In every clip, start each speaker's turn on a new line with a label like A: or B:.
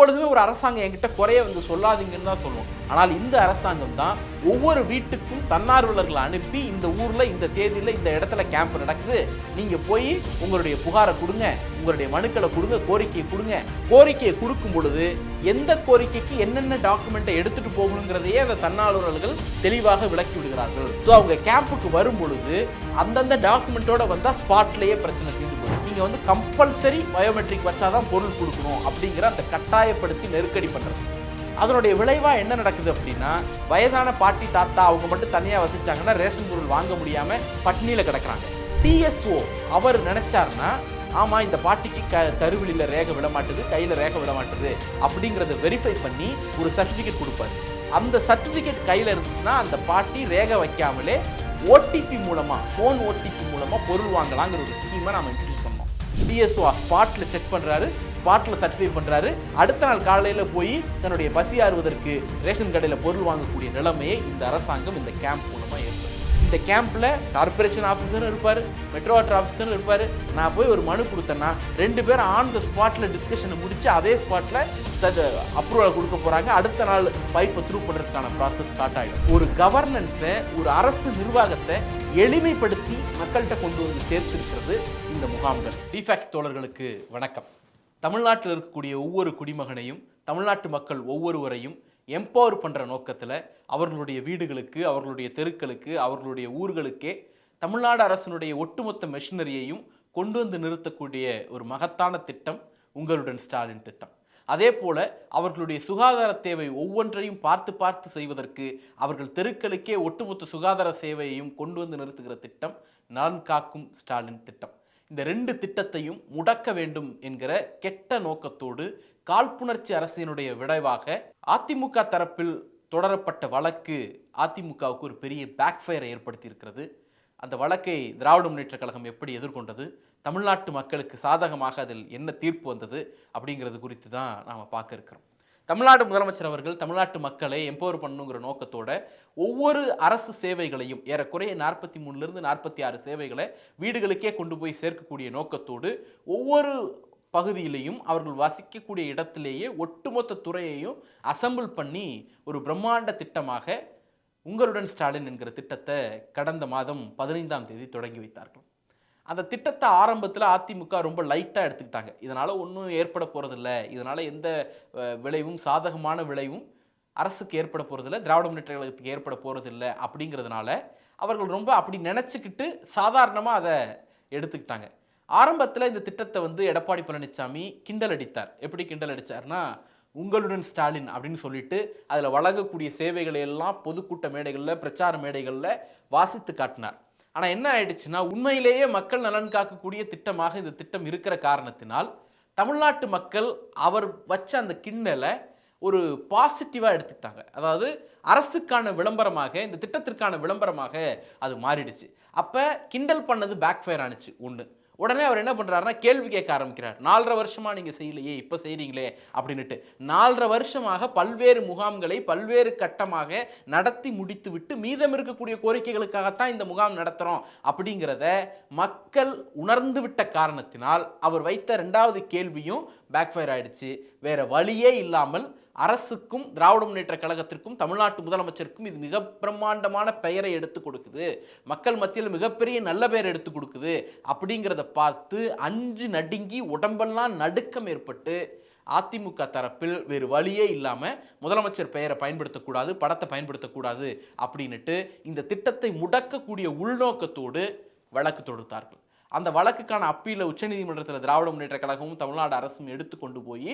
A: எப்பொழுதுமே ஒரு அரசாங்கம் என்கிட்ட குறைய வந்து சொல்லாதீங்கன்னு தான் சொல்லுவோம். ஆனால் இந்த அரசாங்கம் தான் ஒவ்வொரு வீட்டுக்கும் தன்னார்வலர்களை அனுப்பி இந்த ஊரில் இந்த தேதியில் இந்த இடத்துல கேம்ப் நடக்குது. நீங்கள் போய் உங்களுடைய புகாரை கொடுங்க உங்களுடைய மனுக்களை கொடுங்க கோரிக்கையை கொடுங்க. கோரிக்கையை கொடுக்கும் பொழுது எந்த கோரிக்கைக்கு என்னென்ன டாக்குமெண்ட்டை எடுத்துகிட்டு போகணுங்கிறதையே அந்த தன்னார்வலர்கள் தெளிவாக விளக்கி விடுகிறார்கள். ஸோ அவங்க கேம்புக்கு வரும் பொழுது அந்தந்த டாக்குமெண்ட்டோட வந்தால் ஸ்பாட்லேயே பிரச்சனை தீர்ந்து போகும் வந்து கம்பல்சரி பயோமெட்ரிக் வச்சாதான் பொருள் கொடுக்கணும் அப்படிங்கிற அந்த கட்டாயப்படுத்தி நெருக்கடி பண்ணுறது அதனுடைய விளைவாக என்ன நடக்குது அப்படின்னா வயதான பாட்டி தாத்தா அவங்க மட்டும் தனியாக வசிச்சாங்கன்னா ரேஷன் பொருள் வாங்க முடியாமல் பட்னியில் கிடக்குறாங்க. டிஎஸ்ஓ அவர் நினைச்சாருன்னா ஆமாம் இந்த பாட்டிக்கு க கருவிலில ரேகை விட மாட்டுது கையில் ரேகை விட மாட்டுது அப்படிங்கிறத வெரிஃபை பண்ணி ஒரு சர்டிஃபிகேட் கொடுப்பாரு. அந்த சர்டிஃபிகேட் கையில் இருந்துச்சுன்னா அந்த பாட்டி ரேகை வைக்காமலே ஓடிபி மூலமாக ஃபோன் ஓடிபி மூலமாக பொருள் வாங்கலாங்கிற ஒரு ஸ்கீமை நாம இன்ட்ரடியூஸ் பண்ணோம். டிஎஸ்ஓ ஸ்பாட்டில் செக் பண்ணுறாரு ஸ்பாட்டில் சர்டிஃபை பண்ணுறாரு அடுத்த நாள் காலையில் போய் தன்னுடைய பசி ஆறுவதற்கு ரேஷன் கடையில் பொருள் வாங்கக்கூடிய நிலைமையை இந்த அரசாங்கம் இந்த கேம்ப் மூலமாக ஏற்படுத்தும் இந்த கேம்பில் கார்பரேஷன் ஆஃபீஸரும் இருப்பார் மெட்ரோ வாட்டர் ஆஃபீஸரும் இருப்பார். நான் போய் ஒரு மனு கொடுத்தேன்னா ரெண்டு பேரும் ஆன் த ஸ்பாட்டில் டிஸ்கஷனை முடித்து அதே ஸ்பாட்டில் அப்ரூவல் கொடுக்க போகிறாங்க அடுத்த நாள் பைப்பை த்ரூ பண்ணுறதுக்கான ப்ராசஸ் ஸ்டார்ட் ஆகிடும் ஒரு கவர்னன்ஸை ஒரு அரசு நிர்வாகத்தை எளிமைப்படுத்தி மக்கள்கிட்ட கொண்டு வந்து சேர்த்திருக்கிறது இந்த முகாம்கள். டிஃபேக்ஸ் தோழர்களுக்கு வணக்கம். தமிழ்நாட்டில் இருக்கக்கூடிய ஒவ்வொரு குடிமகனையும் தமிழ்நாட்டு மக்கள் ஒவ்வொருவரையும் எம்பவர் பண்ணுற நோக்கத்தில் அவர்களுடைய வீடுகளுக்கு அவர்களுடைய தெருக்களுக்கு அவர்களுடைய ஊர்களுக்கே தமிழ்நாடு அரசினுடைய ஒட்டுமொத்த மெஷினரியையும் கொண்டு வந்து நிறுத்தக்கூடிய ஒரு மகத்தான திட்டம் உங்களுடன் ஸ்டாலின் திட்டம். அதே போல அவர்களுடைய சுகாதார தேவை ஒவ்வொன்றையும் பார்த்து பார்த்து செய்வதற்கு அவர்கள் தெருக்களுக்கே ஒட்டுமொத்த சுகாதார சேவையையும் கொண்டு வந்து நிறுத்துகிற திட்டம் நலன் காக்கும் ஸ்டாலின் திட்டம். இந்த ரெண்டு திட்டத்தையும் முடக்க வேண்டும் என்கிற கெட்ட நோக்கத்தோடு காழ்ப்புணர்ச்சி அரசினுடைய விளைவாக அதிமுக தரப்பில் தொடரப்பட்ட வழக்கு அதிமுகவுக்கு ஒரு பெரிய பேக்ஃபயரை ஏற்படுத்தியிருக்கிறது. அந்த வழக்கை திராவிட முன்னேற்ற கழகம் எப்படி எதிர்கொண்டது? தமிழ்நாட்டு மக்களுக்கு சாதகமாக அதில் என்ன தீர்ப்பு வந்தது? அப்படிங்கிறது குறித்து தான் நாம் பார்க்க இருக்கிறோம். தமிழ்நாடு முதலமைச்சர் அவர்கள் தமிழ்நாட்டு மக்களை எம்பவர் பண்ணுங்கிற நோக்கத்தோட ஒவ்வொரு அரசு சேவைகளையும் ஏறக்குறைய நாற்பத்தி மூணுலேருந்து நாற்பத்தி ஆறு சேவைகளை வீடுகளுக்கே கொண்டு போய் சேர்க்கக்கூடிய நோக்கத்தோடு ஒவ்வொரு பகுதியிலையும் அவர்கள் வசிக்கக்கூடிய இடத்திலேயே ஒட்டுமொத்த துறையையும் அசம்பிள் பண்ணி ஒரு பிரம்மாண்ட திட்டமாக உங்களுடன் ஸ்டாலின் என்கிற திட்டத்தை கடந்த மாதம் பதினைந்தாம் தேதி தொடங்கி வைத்தார்கள். அந்த திட்டத்தை ஆரம்பத்தில் அதிமுக ரொம்ப லைட்டாக எடுத்துக்கிட்டாங்க. இதனால் ஒன்றும் ஏற்பட போகிறதில்ல இதனால் எந்த விளைவும் சாதகமான விளைவும் அரசுக்கு ஏற்பட போகிறதில்ல திராவிட முன்னேற்ற கழகத்துக்கு ஏற்பட போகிறதில்ல அப்படிங்கிறதுனால அவர்கள் ரொம்ப அப்படி நினச்சிக்கிட்டு சாதாரணமாக அதை எடுத்துக்கிட்டாங்க. ஆரம்பத்தில் இந்த திட்டத்தை வந்து எடப்பாடி பழனிசாமி கிண்டல் அடித்தார். எப்படி கிண்டல் அடித்தார்னா உங்களுடன் ஸ்டாலின் அப்படின்னு சொல்லிட்டு அதில் வழங்கக்கூடிய சேவைகளை எல்லாம் பொதுக்கூட்ட மேடைகளில் பிரச்சார மேடைகளில் வாசித்து காட்டினார். ஆனால் என்ன ஆயிடுச்சுன்னா உண்மையிலேயே மக்கள் நலன் காக்கக்கூடிய திட்டமாக இந்த திட்டம் இருக்கிற காரணத்தினால் தமிழ்நாட்டு மக்கள் அவர் வச்ச அந்த கிண்ணலை ஒரு பாசிட்டிவாக எடுத்துக்கிட்டாங்க. அதாவது அரசுக்கான விளம்பரமாக இந்த திட்டத்திற்கான விளம்பரமாக அது மாறிடுச்சு. அப்போ கிண்டல் பண்ணது பேக் ஃபயர் ஆணுச்சு ஒன்று உடனே அவர் என்ன பண்ணுறாருன்னா கேள்வி கேட்க ஆரம்பிக்கிறார். நாலரை வருஷமாக நீங்கள் செய்யலையே இப்போ செய்கிறீங்களே அப்படின்னுட்டு. நாலரை வருஷமாக பல்வேறு முகாம்களை பல்வேறு கட்டமாக நடத்தி முடித்து விட்டு மீதம் இருக்கக்கூடிய கோரிக்கைகளுக்காகத்தான் இந்த முகாம் நடத்துகிறோம் அப்படிங்கிறத மக்கள் உணர்ந்து விட்ட காரணத்தினால் அவர் வைத்த ரெண்டாவது கேள்வியும் பேக்ஃபயர் ஆயிடுச்சு. வேற வழியே இல்லாமல் அரசுக்கும் திராவிட முன்னேற்ற கழகத்திற்கும் தமிழ்நாட்டு முதலமைச்சருக்கும் இது மிக பிரம்மாண்டமான பெயரை எடுத்து கொடுக்குது. மக்கள் மத்தியில் மிகப்பெரிய நல்ல பெயர் எடுத்து கொடுக்குது. அப்படிங்கிறத பார்த்து அஞ்சு நடுங்கி உடம்பெல்லாம் நடுக்கம் ஏற்பட்டு அதிமுக தரப்பில் வேறு வழியே இல்லாமல் முதலமைச்சர் பெயரை பயன்படுத்தக்கூடாது படத்தை பயன்படுத்தக்கூடாது அப்படின்னுட்டு இந்த திட்டத்தை முடக்கக்கூடிய உள்நோக்கத்தோடு வழக்கு தொடுத்தார்கள். அந்த வழக்குக்கான அப்பீலை உச்சநீதிமன்றத்தில் திராவிட முன்னேற்ற கழகமும் தமிழ்நாடு அரசும் எடுத்து கொண்டு போய்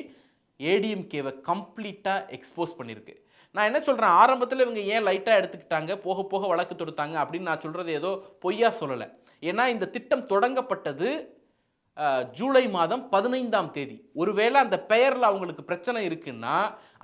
A: ஏடிஎம்கேவை கம்ப்ளீட்டாக எக்ஸ்போஸ் பண்ணியிருக்கு. நான் என்ன சொல்கிறேன் ஆரம்பத்தில் இவங்க ஏன் லைட்டாக எடுத்துக்கிட்டாங்க? போக போக வழக்கு தொடுத்தாங்க அப்படின்னு நான் சொல்கிறது ஏதோ பொய்யா சொல்லலை. ஏன்னா இந்த திட்டம் தொடங்கப்பட்டது ஜூலை மாதம் பதினைந்தாம் தேதி. ஒருவேளை அந்த பெயரில் அவங்களுக்கு பிரச்சனை இருக்குன்னா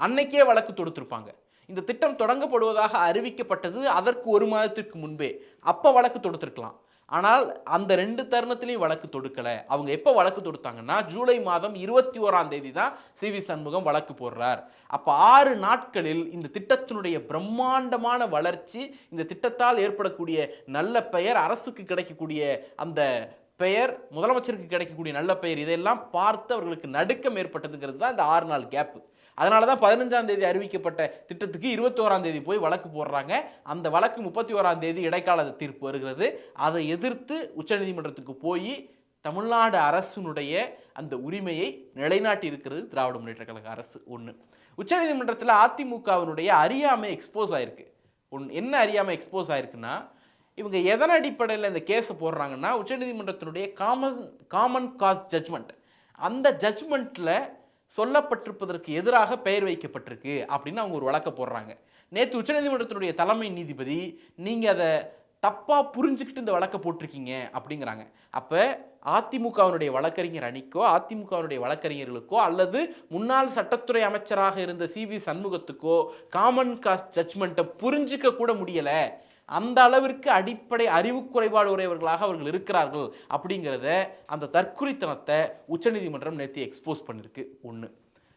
A: அன்னைக்கே வழக்கு தொடுத்திருப்பாங்க. இந்த திட்டம் தொடங்கப்படுவதாக அறிவிக்கப்பட்டது அதற்கு ஒரு மாதத்திற்கு முன்பே. அப்போ வழக்கு தொடுத்திருக்கலாம். ஆனால் அந்த ரெண்டு தருணத்திலையும் வழக்கு தொடுக்கலை. அவங்க எப்போ வழக்கு தொடுத்தாங்கன்னா ஜூலை மாதம் இருபத்தி ஓராம் தேதி தான் சி வி சண்முகம் வழக்கு போடுறார். அப்போ ஆறு நாட்களில் இந்த திட்டத்தினுடைய பிரம்மாண்டமான வளர்ச்சி இந்த திட்டத்தால் ஏற்படக்கூடிய நல்ல பெயர் அரசுக்கு கிடைக்கக்கூடிய அந்த பெயர் முதலமைச்சருக்கு கிடைக்கக்கூடிய நல்ல பெயர் இதெல்லாம் பார்த்து அவர்களுக்கு நடுக்கம் ஏற்பட்டதுங்கிறது தான் இந்த ஆறு நாள் கேப்பு. அதனால தான் பதினஞ்சாம் தேதி அறிவிக்கப்பட்ட திட்டத்துக்கு இருபத்தோராம் தேதி போய் வழக்கு போடுறாங்க. அந்த வழக்கு முப்பத்தி ஓராம் தேதி இடைக்கால தீர்ப்பு வருகிறது. அதை எதிர்த்து உச்சநீதிமன்றத்துக்கு போய் தமிழ்நாடு அரசினுடைய அந்த உரிமையை நிலைநாட்டி இருக்கிறது திராவிட முன்னேற்ற கழக அரசு ஒன்று உச்சநீதிமன்றத்தில் அதிமுகவினுடைய அறியாமை எக்ஸ்போஸ் ஆயிருக்கு. ஒன் என்ன அறியாமை எக்ஸ்போஸ் ஆயிருக்குன்னா இவங்க எதன் அடிப்படையில் இந்த கேஸை போடுறாங்கன்னா உச்சநீதிமன்றத்தினுடைய காமன் காமன் காஸ் ஜட்ஜ்மெண்ட் அந்த ஜட்ஜ்மெண்ட்டில் சொல்லப்பட்டிருப்பதற்கு எதிராக பெயர் வைக்கப்பட்டிருக்கு அப்படின்னு அவங்க ஒரு வழக்க போடுறாங்க. நேற்று உச்சநீதிமன்றத்தினுடைய தலைமை நீதிபதி நீங்கள் அதை தப்பாக புரிஞ்சுக்கிட்டு இந்த வழக்கை போட்டிருக்கீங்க அப்படிங்கிறாங்க. அப்போ அதிமுகவினுடைய வழக்கறிஞர் அணிக்கோ அதிமுகவினுடைய வழக்கறிஞர்களுக்கோ அல்லது முன்னாள் சட்டத்துறை அமைச்சராக இருந்த சி வி சண்முகத்துக்கோ காமன் காஸ்ட் ஜட்ஜ்மெண்ட்டை புரிஞ்சிக்க கூட முடியலை. அந்த அளவிற்கு அடிப்படை அறிவு குறைபாடு உடையவர்களாக அவர்கள் இருக்கிறார்கள் அப்படிங்கிறத அந்த தற்குறித்தனத்தை உச்சநீதிமன்றம் நேற்று எக்ஸ்போஸ் பண்ணியிருக்கு ஒன்று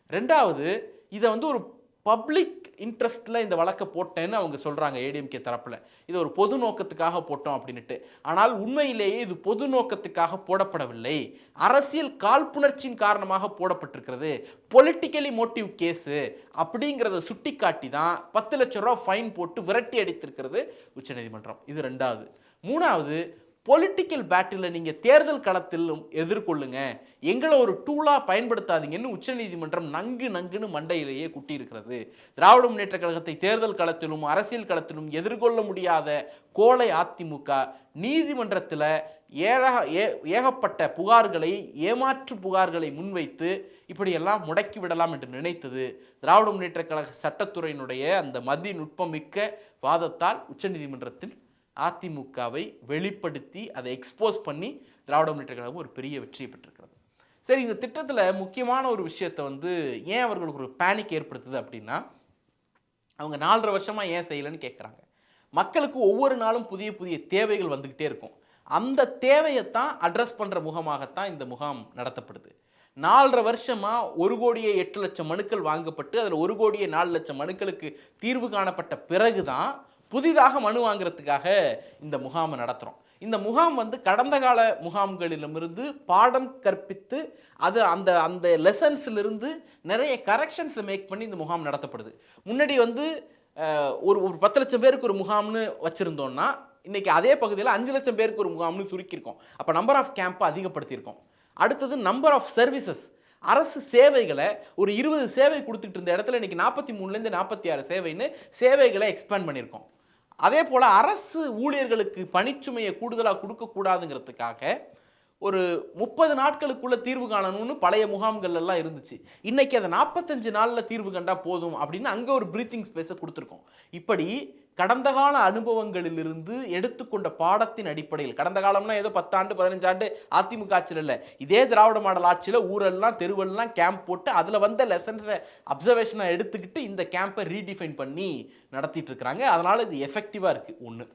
A: ரெண்டாவது இதை வந்து ஒரு பப்ளிக் இன்ட்ரெஸ்ட்டில் இந்த வழக்கை போட்டேன்னு அவங்க சொல்கிறாங்க ஏடிஎம்கே தரப்பில். இது ஒரு பொது நோக்கத்துக்காக போட்டோம் அப்படின்ட்டு ஆனால் உண்மையிலேயே இது பொது நோக்கத்துக்காக போடப்படவில்லை. அரசியல் காழ்ப்புணர்ச்சியின் காரணமாக போடப்பட்டிருக்கிறது. பொலிட்டிக்கலி மோட்டிவ் கேஸு அப்படிங்கிறத சுட்டி காட்டி தான் பத்து லட்ச ரூபா ஃபைன் போட்டு விரட்டி அடித்திருக்கிறது உச்சநீதிமன்றம். இது ரெண்டாவது. மூணாவது பொலிட்டிக்கல் பேட்டில் நீங்கள் தேர்தல் களத்திலும் எதிர்கொள்ளுங்க. எங்களை ஒரு டூலாக பயன்படுத்தாதீங்கன்னு உச்சநீதிமன்றம் நங்கு நங்குன்னு மண்டையிலேயே குட்டியிருக்கிறது. திராவிட முன்னேற்ற கழகத்தை தேர்தல் களத்திலும் அரசியல் களத்திலும் எதிர்கொள்ள முடியாத கோலை அதிமுக நீதிமன்றத்தில் ஏழக ஏ ஏகப்பட்ட புகார்களை ஏமாற்று புகார்களை முன்வைத்து இப்படியெல்லாம் முடக்கி விடலாம் என்று நினைத்தது திராவிட முன்னேற்ற கழக சட்டத்துறையினுடைய அந்த மதி நுட்பமிக்க வாதத்தால் உச்சநீதிமன்றத்தில் அதிமுகவை வெளிப்படுத்தி அதை எக்ஸ்போஸ் பண்ணி திராவிட முன்னேற்ற கழகம் ஒரு பெரிய வெற்றியை பெற்றிருக்கிறது. சரி இந்த திட்டத்தில் முக்கியமான ஒரு விஷயத்தை வந்து ஏன் அவர்களுக்கு ஒரு பேனிக் ஏற்படுத்துது அப்படின்னா அவங்க நாலரை வருஷமாக ஏன் செய்யலைன்னு கேட்குறாங்க மக்களுக்கு ஒவ்வொரு நாளும் புதிய புதிய தேவைகள் வந்துக்கிட்டே இருக்கும். அந்த தேவையைத்தான் அட்ரஸ் பண்ணுற முகமாகத்தான் இந்த முகாம் நடத்தப்படுது. நாலரை வருஷமாக ஒரு கோடியே எட்டு லட்சம் மனுக்கள் வாங்கப்பட்டு அதில் ஒரு கோடியே நாலு லட்சம் மனுக்களுக்கு தீர்வு காணப்பட்ட பிறகு தான் புதிதாக மனு வாங்குறதுக்காக இந்த முகாமை நடத்துகிறோம் இந்த முகாம் வந்து கடந்த கால முகாம்களிலுமிருந்து பாடம் கற்பித்து அது அந்த அந்த லெசன்ஸிலிருந்து நிறைய கரெக்ஷன்ஸை மேக் பண்ணி இந்த முகாம் நடத்தப்படுது. முன்னாடி வந்து ஒரு ஒரு பத்து லட்சம் பேருக்கு ஒரு முகாம்னு வச்சுருந்தோம்னா இன்றைக்கி அதே பகுதியில் அஞ்சு லட்சம் பேருக்கு ஒரு முகாம்னு சுருக்கியிருக்கோம். அப்போ நம்பர் ஆஃப் கேம்பை அதிகப்படுத்தியிருக்கோம். அடுத்தது நம்பர் ஆஃப் சர்வீசஸ் அரசு சேவைகளை ஒரு இருபது சேவை கொடுத்துட்டு இருந்த இடத்துல இன்றைக்கி நாற்பத்தி மூணுலேருந்து நாற்பத்தி ஆறு சேவைன்னு சேவைகளை எக்ஸ்பேண்ட் பண்ணியிருக்கோம். அதே போல் அரசு ஊழியர்களுக்கு பணிச்சுமையை கூடுதலாக கொடுக்கக்கூடாதுங்கிறதுக்காக ஒரு முப்பது நாட்களுக்குள்ள தீர்வு காணணும்னு பழைய முகாம்கள் எல்லாம் இருந்துச்சு. இன்னைக்கு அதை நாற்பத்தஞ்சு நாளில் தீர்வு கண்டா போதும் அப்படின்னு அங்கே ஒரு பிரீத்திங் ஸ்பேஸை கொடுத்துருக்கோம். இப்படி கடந்த கால அனுபவங்களிலிருந்து எடுத்துக்கொண்ட பாடத்தின் அடிப்படையில் கடந்த காலம்னா ஏதோ பத்தாண்டு பதினஞ்சாண்டு அதிமுக ஆட்சியில் இல்லை. இதே திராவிட மாடல் ஆட்சியில் ஊரெல்லாம் தெருவெல்லாம் கேம்ப் போட்டு அதில் வந்த லெசன்ஸை அப்சர்வேஷனை எடுத்துக்கிட்டு இந்த கேம்பை ரீடிஃபைன் பண்ணி நடத்திட்டு இருக்கிறாங்க. அதனால் இது எஃபெக்டிவாக இருக்குது ஒன்று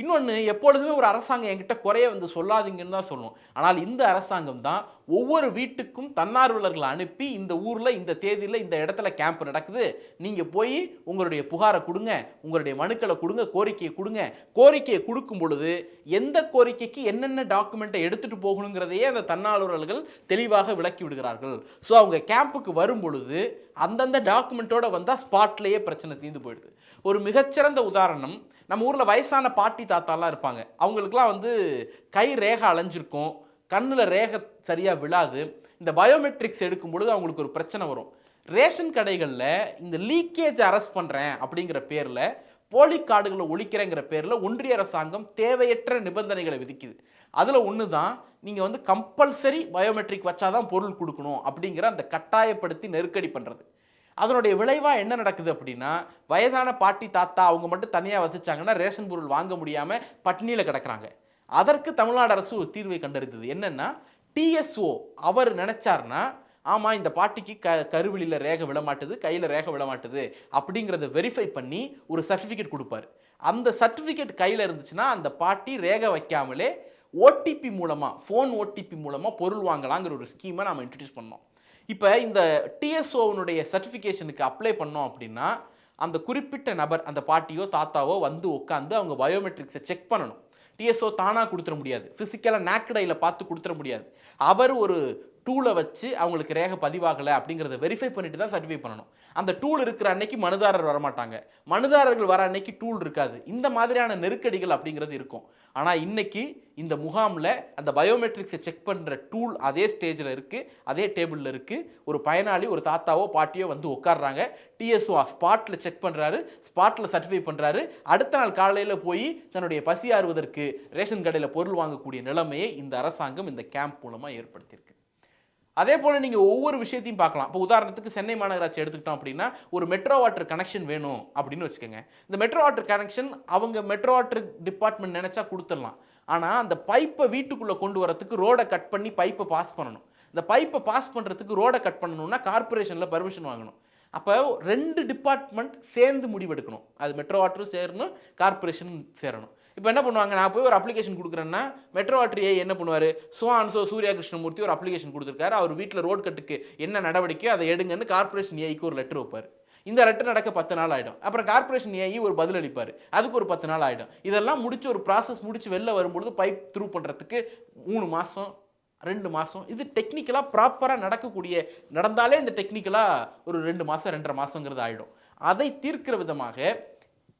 A: இன்னொன்று எப்பொழுதுமே ஒரு அரசாங்கம் என்கிட்ட குறைய வந்து சொல்லாதீங்கன்னு தான் சொல்லுவோம் ஆனால் இந்த அரசாங்கம் தான் ஒவ்வொரு வீட்டுக்கும் தன்னார்வலர்களை அனுப்பி இந்த ஊரில் இந்த தேதியில் இந்த இடத்துல கேம்ப் நடக்குது. நீங்கள் போய் உங்களுடைய புகாரை கொடுங்க உங்களுடைய மனுக்களை கொடுங்க கோரிக்கையை கொடுங்க. கோரிக்கையை கொடுக்கும் பொழுது எந்த கோரிக்கைக்கு என்னென்ன டாக்குமெண்ட்டை எடுத்துகிட்டு போகணுங்கிறதையே அந்த தன்னார்வலர்கள் தெளிவாக விளக்கி விடுகிறார்கள். ஸோ அவங்க கேம்புக்கு வரும் பொழுது அந்தந்த டாக்குமெண்ட்டோட வந்தால் ஸ்பாட்லேயே பிரச்சனை தீர்ந்து போயிடுது. ஒரு மிகச்சிறந்த உதாரணம் நம்ம ஊரில் வயசான பாட்டி தாத்தாலாம் இருப்பாங்க. அவங்களுக்குலாம் வந்து கை ரேகை அலைஞ்சிருக்கும். கண்ணில் ரேகை சரியாக விழாது. இந்த பயோமெட்ரிக்ஸ் எடுக்கும் பொழுது அவங்களுக்கு ஒரு பிரச்சனை வரும். ரேஷன் கடைகளில் இந்த லீக்கேஜ் அரெஸ்ட் பண்ணுறேன் அப்படிங்கிற பேரில் போலி கார்டுகளை ஒழிக்கிறேங்கிற பேரில் ஒன்றிய அரசாங்கம் தேவையற்ற நிபந்தனைகளை விதிக்குது. அதில் ஒன்று தான் நீங்கள் வந்து கம்பல்சரி பயோமெட்ரிக் வச்சாதான் பொருள் கொடுக்கணும் அப்படிங்கிற அந்த கட்டாயப்படுத்தி நெருக்கடி பண்ணுறது அதனுடைய விளைவாக என்ன நடக்குது அப்படின்னா வயதான பாட்டி தாத்தா அவங்க மட்டும் தனியாக வசிச்சாங்கன்னா ரேஷன் பொருள் வாங்க முடியாமல் பட்னியில் கிடக்கிறாங்க. அதற்கு தமிழ்நாடு அரசு ஒரு தீர்வை கண்டறிந்தது. என்னென்னா டிஎஸ்ஓ அவர் நினைச்சார்னா ஆமாம் இந்த பாட்டிக்கு க கருவிலியில் ரேகை விழமாட்டுது கையில் ரேகை விழமாட்டுது அப்படிங்கிறத வெரிஃபை பண்ணி ஒரு சர்டிஃபிகேட் கொடுப்பாரு. அந்த சர்டிஃபிகேட் கையில் இருந்துச்சுன்னா அந்த பாட்டி ரேகை வைக்காமலே ஓடிபி மூலமாக ஃபோன் ஓடிபி மூலமாக பொருள் வாங்கலாங்கிற ஒரு ஸ்கீமை நாம் இன்ட்ரடியூஸ் பண்ணோம். இப்போ இந்த டிஎஸ்ஓவனுடைய சர்டிஃபிகேஷனுக்கு அப்ளை பண்ணோம் அப்படின்னா அந்த குறிப்பிட்ட நபர் அந்த பாட்டியோ தாத்தாவோ வந்து உட்காந்து அவங்க பயோமெட்ரிக்ஸை செக் பண்ணணும். டிஎஸ்ஓ தானாக கொடுத்துட முடியாது. ஃபிசிக்கலாக நேக்கடையில் பார்த்து கொடுத்துட முடியாது. அவர் ஒரு டூலை வச்சு அவங்களுக்கு ரேகை பதிவாகலை அப்படிங்கிறத வெரிஃபை பண்ணிட்டு தான் சர்டிஃபை பண்ணணும். அந்த டூல் இருக்கிற அன்னைக்கு மனுதாரர் வரமாட்டாங்க. மனுதாரர்கள் வர அன்னைக்கு டூல் இருக்காது. இந்த மாதிரியான நெருக்கடிகள் அப்படிங்கிறது இருக்கும். ஆனால் இன்னைக்கு இந்த முகாமில் அந்த பயோமெட்ரிக்ஸை செக் பண்ணுற டூல் அதே ஸ்டேஜில் இருக்குது அதே டேபிளில் இருக்குது ஒரு பயனாளி ஒரு தாத்தாவோ பாட்டியோ வந்து உட்காடுறாங்க டிஎஸ்ஓ ஸ்பாட்டில் செக் பண்ணுறாரு ஸ்பாட்டில் சர்டிஃபை பண்ணுறாரு அடுத்த நாள் காலையில் போய் தன்னுடைய பசி ஆறுவதற்கு ரேஷன் கடையில் பொருள் வாங்கக்கூடிய நிலைமையை இந்த அரசாங்கம் இந்த கேம்ப் மூலமாக ஏற்படுத்தியிருக்கு. அதே போல் நீங்கள் ஒவ்வொரு விஷயத்தையும் பார்க்கலாம். இப்போ உதாரணத்துக்கு சென்னை மாநகராட்சி எடுத்துக்கிட்டோம் அப்படின்னா ஒரு மெட்ரோ வாட்டர் கனெக்ஷன் வேணும் அப்படின்னு வச்சுக்கோங்க. இந்த மெட்ரோ வாட்டர் கனெக்ஷன் அவங்க மெட்ரோ வாட்டர் டிபார்ட்மெண்ட் நினச்சா கொடுத்துடலாம். ஆனால் அந்த பைப்பை வீட்டுக்குள்ளே கொண்டு வரத்துக்கு ரோடை கட் பண்ணி பைப்பை பாஸ் பண்ணணும். இந்த பைப்பை பாஸ் பண்ணுறதுக்கு ரோடை கட் பண்ணணும்னா கார்பரேஷனில் பர்மிஷன் வாங்கணும். அப்போ ரெண்டு டிபார்ட்மெண்ட் சேர்ந்து முடிவெடுக்கணும். அது மெட்ரோ வாட்டரும் சேரணும் கார்பரேஷன் சேரணும். இப்போ என்ன பண்ணுவாங்க? நான் போய் ஒரு அப்ளிகேஷன் கொடுக்குறேன்னா மெட்ரோ வாட்டர் ஏ என்ன பண்ணுவார்? சோ சோ சூர்யா கிருஷ்ணமூர்த்தி ஒரு அப்ளிகேஷன் கொடுத்துருக்காரு. அவர் வீட்டில் ரோட் கட்டுக்கு என்ன நடவடிக்கையோ அதை எடுங்கன்னு கார்பரேஷன் ஏஐக்கு ஒரு லெட்டர் வைப்பார். இந்த லெட்டர் நடக்க பத்து நாள் ஆகிடும் அப்புறம் கார்பரேஷன் ஏஐ ஒரு பதில் அளிப்பார். அதுக்கு ஒரு பத்து நாள் ஆகிடும் இதெல்லாம் முடிச்சு ஒரு ப்ராசஸ் முடிச்சு வெளில வரும்பொழுது பைப் த்ரூ பண்ணுறதுக்கு மூணு மாதம் ரெண்டு மாதம் இது டெக்னிக்கலாக ப்ராப்பராக நடக்கக்கூடிய நடந்தாலே இந்த டெக்னிக்கலாக ஒரு ரெண்டு மாதம் ரெண்டரை மாதங்கிறது ஆகிடும் அதை தீர்க்கிற விதமாக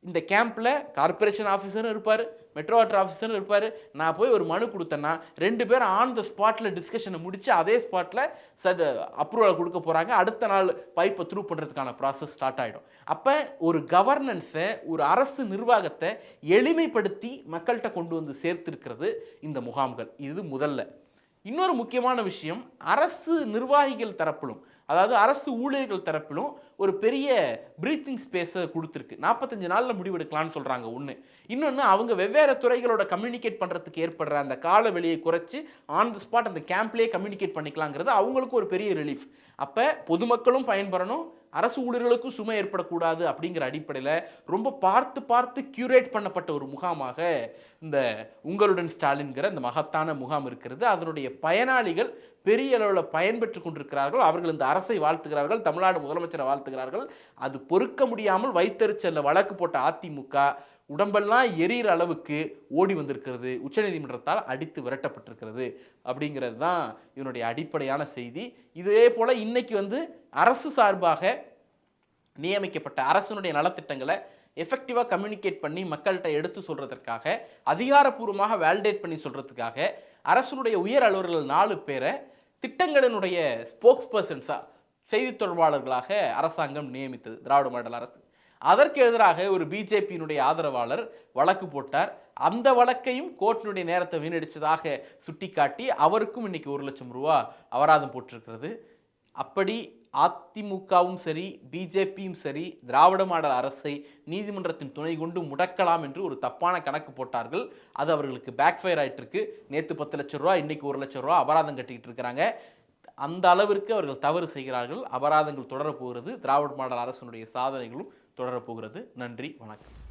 A: இந்த கேம்பில் கார்பரேஷன் ஆஃபீஸரும் இருப்பார் மெட்ரோ வாட்டர் ஆஃபீஸரும் இருப்பார். நான் போய் ஒரு மனு கொடுத்தேன்னா ரெண்டு பேரும் ஆன் த ஸ்பாட்டில் டிஸ்கஷனை முடித்து அதே ஸ்பாட்டில் சட் அப்ரூவல் கொடுக்க போகிறாங்க அடுத்த நாள் பைப்பை த்ரூ பண்ணுறதுக்கான ப்ராசஸ் ஸ்டார்ட் ஆகிடும் அப்போ ஒரு கவர்னன்ஸை ஒரு அரசு நிர்வாகத்தை எளிமைப்படுத்தி மக்கள்கிட்ட கொண்டு வந்து சேர்த்திருக்கிறது இந்த முகாம்கள். இது முதல்ல. இன்னொரு முக்கியமான விஷயம் அரசு நிர்வாகிகள் தரப்பிலும் அதாவது அரசு ஊழியர்கள் தரப்பிலும் ஒரு பெரிய ப்ரீத்திங் ஸ்பேஸை கொடுத்துருக்கு. நாற்பத்தஞ்சு நாளில் முடிவெடுக்கலாம்னு சொல்கிறாங்க ஒன்று இன்னொன்று அவங்க வெவ்வேறு துறைகளோட கம்யூனிகேட் பண்ணுறதுக்கு ஏற்படுற அந்த கால வெளியை குறைச்சி ஆன் த ஸ்பாட் அந்த கேம்ப்லேயே கம்யூனிகேட் பண்ணிக்கலாங்கிறது அவங்களுக்கு ஒரு பெரிய ரிலீஃப் அப்போ பொதுமக்களும் பயன்பெறணும். அரசு ஊழியர்களுக்கும் சுமை ஏற்படக்கூடாது அப்படிங்கிற அடிப்படையில் ரொம்ப பார்த்து பார்த்து கியூரேட் பண்ணப்பட்ட ஒரு முகாமாக இந்த உங்களுடன் ஸ்டாலின்கிற இந்த மகத்தான முகாம் இருக்கிறது. அதனுடைய பயனாளிகள் பெரிய அளவில் பயன்பெற்று கொண்டிருக்கிறார்கள். அவர்கள் இந்த அரசை வாழ்த்துகிறார்கள் தமிழ்நாடு முதலமைச்சரை வாழ்த்துகிறார்கள். அது பொறுக்க முடியாமல் வைத்தறிச்சல்ல வழக்கு போட்ட அதிமுக உடம்பெல்லாம் எரியிற அளவுக்கு ஓடி வந்திருக்கிறது. உச்சநீதிமன்றத்தால் அடித்து விரட்டப்பட்டிருக்கிறது அப்படிங்கிறது தான் இதனுடைய அடிப்படையான செய்தி. இதே போல் இன்னைக்கு வந்து அரசு சார்பாக நியமிக்கப்பட்ட அரசனுடைய நலத்திட்டங்களை எஃபெக்டிவாக கம்யூனிகேட் பண்ணி மக்கள்கிட்ட எடுத்து சொல்கிறதுக்காக அதிகாரப்பூர்வமாக வேலிடேட் பண்ணி சொல்கிறதுக்காக அரசனுடைய உயர் அலுவலர்கள் நாலு பேரை திட்டங்களினுடைய ஸ்போக்ஸ் பர்சன்ஸாக செய்தி தொடர்பாளர்களாக அரசாங்கம் நியமித்தது திராவிட மாடல் அரசு. அதற்கு எதிராக ஒரு பிஜேபியினுடைய ஆதரவாளர் வழக்கு போட்டார். அந்த வழக்கையும் கோர்ட்டினுடைய நேரத்தை வீணடித்ததாக சுட்டிக்காட்டி அவருக்கும் இன்னைக்கு ஒரு லட்சம் ரூபா அபராதம் போட்டிருக்கிறது. அப்படி அதிமுகவும் சரி பிஜேபியும் சரி திராவிட மாடல் அரசை நீதிமன்றத்தின் துணை கொண்டு முடக்கலாம் என்று ஒரு தப்பான கணக்கு போட்டார்கள். அது அவர்களுக்கு பேக்ஃபயர் ஆயிட்டு இருக்கு. நேற்று பத்து லட்சம் ரூபா இன்னைக்கு ஒரு லட்சம் ரூபா அபராதம் கட்டிக்கிட்டு இருக்கிறாங்க. அந்த அளவிற்கு அவர்கள் தவறு செய்கிறார்கள். அபராதங்கள் தொடரப்போகிறது திராவிட மாடல் அரசனுடைய சாதனைகளும் தொடரப்போகிறது நன்றி வணக்கம்.